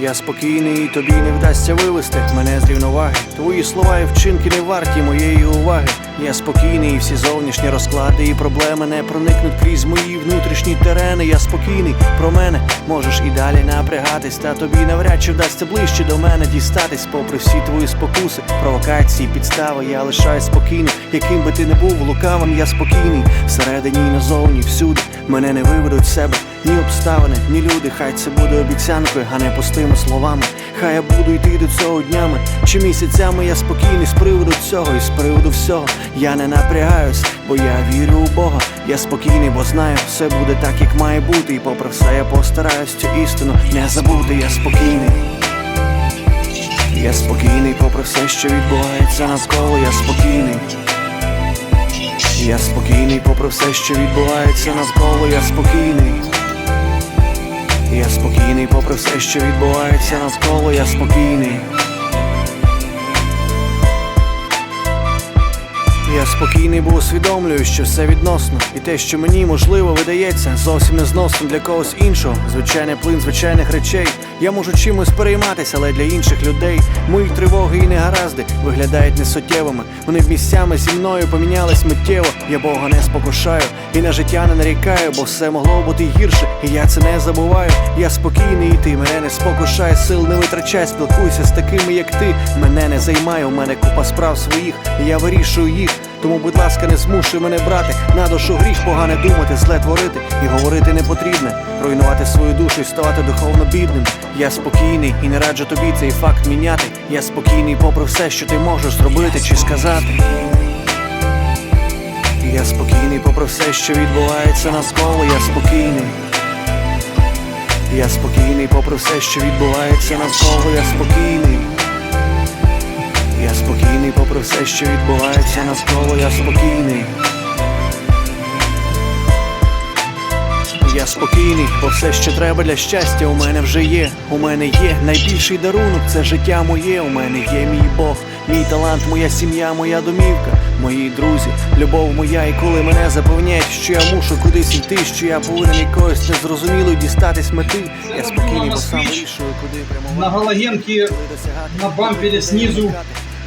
Я спокійний, і тобі не вдасться вивести мене з рівноваги. Твої слова і вчинки не варті моєї уваги. Я спокійний, і всі зовнішні розклади і проблеми не проникнуть крізь мої внутрішні терени. Я спокійний про мене. Можеш і далі напрягатись, та тобі навряд чи вдасться ближче до мене дістатись, попри всі твої спокуси, провокації, підстави. Я лишаюсь спокійним, яким би ти не був лукавим, я спокійний всередині і назовні, всюди мене не виведуть з себе. Ні обставини, ні люди, хай це буде обіцянкою, а не пустими словами. Хай я буду йти до цього днями чи місяцями. Я спокійний з приводу цього і з приводу всього. Я не напрягаюсь, бо я вірю у Бога. Я спокійний, бо знаю, все буде так, як має бути. І попри все, я постараюсь цю істину не забути. Я спокійний. Я спокійний, попри все, що відбувається навколо, я спокійний. Я спокійний, попри все, що відбувається навколо, я спокійний. Я спокійний, попри все, що відбувається навколо, я спокійний. Я спокійний, бо усвідомлюю, що все відносно, і те, що мені можливо видається, зовсім не зносно для когось іншого. Звичайний плин звичайних речей. Я можу чимось перейматися, але для інших людей мої тривоги і негаразди виглядають несуттєвими. Вони місцями зі мною помінялись миттєво. Я Бога не спокушаю і на життя не нарікаю, бо все могло бути гірше, і я це не забуваю. Я спокійний, і ти мене не спокушай, сил не витрачай, спілкуйся з такими, як ти. Мене не займає, у мене купа справ своїх, і я вирішую їх. Тому, будь ласка, не змушуй мене брати на душу гріх погане думати, зле творити і говорити не потрібне, руйнувати свою душу і ставати духовно бідним. Я спокійний і не раджу тобі цей факт міняти. Я спокійний, попри все, що ти можеш зробити чи сказати. Я спокійний, попри все, що відбувається навколо, я спокійний. Я спокійний, попри все, що відбувається навколо, я спокійний. Я спокійний, попри все, що відбувається навколо, я спокійний. Я спокійний, бо все, що треба для щастя, у мене вже є. У мене є найбільший дарунок, це життя моє. У мене є мій Бог, мій талант, моя сім'я, моя домівка, мої друзі, любов моя. І коли мене запевняють, що я мушу кудись йти, що я повинен якоюсь незрозумілою дістатись мети. Я спокійний, бо сам вирішую, куди прямувати. На досягати. на бампері знизу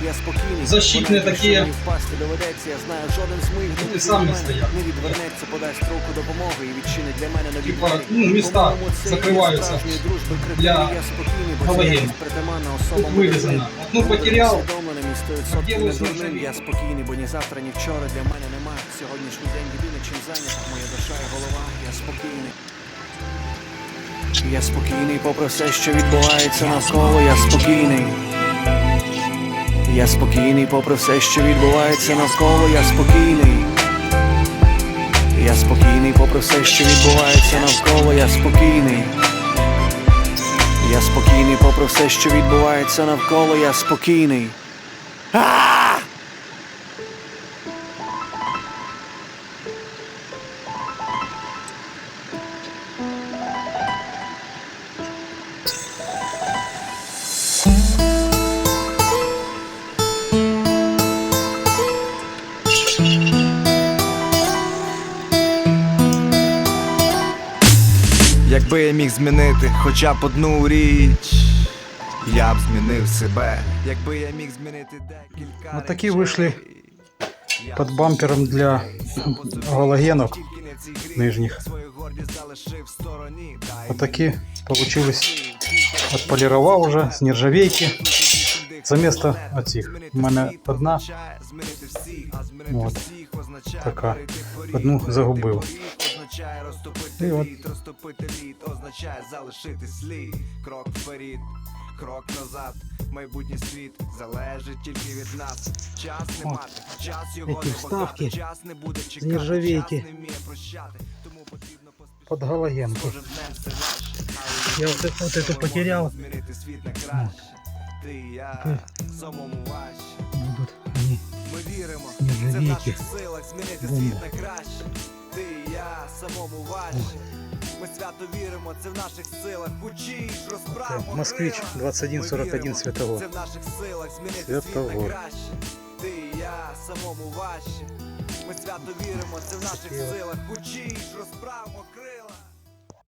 Я спокійний. Вони такі. впасти доведеться, я знаю, жоден з моїх друзів сам не мене стояв. не відвернеться, подасть руку допомоги і відчинить для мене нові Типа, ну, міста закриваються дружби для Я спокійний, бо це притаманна особа вивезено. Одну потеряв, усвідомленим і 100% а где не ви дурним. Я спокійний, бо ні завтра, ні вчора для мене нема. Сьогоднішній день єдине, чим зайнята моя душа і голова. Я спокійний. Я спокійний, попри все, що відбувається навколо, я спокійний. Я спокійний, попри все, що відбувається навколо, я спокійний. Я спокійний, попри все, що відбувається навколо, я спокійний. Я спокійний, попри все, що відбувається навколо, я спокійний. Якби я міг змінити хоча б одну річ, я б змінив себе. Якби я міг змінити декілька. Вот такие речей, вышли под бампером для галогенок. Дай Вот такие получились. Отполировал уже с нержавейки. За место оцих. У мене одна Вот. така. Одну загубив. Означає розтопити лід, розтопити лід, означає залишити слід. Крок вперед, крок назад. Майбутній світ залежить тільки від нас. Час не мати, час його не покати, час не буде чекати, час не вміє прощати. Тому потрібно. Под галогенку. Я вот, это- вот эту потерял. світ на краще. Ти і я самому важче. Будут они. Ми віримо, це в наших силах змінити світ на краще. Ти і я самому важче. Ми свято віримо, це в наших силах. Учиш, розправимо. Так, Москвич 2141 святого. Це в наших силах змінити світ на краще. Ти і я самому важче. Ми свято віримо, це в наших силах. Учиш, розправимо крила.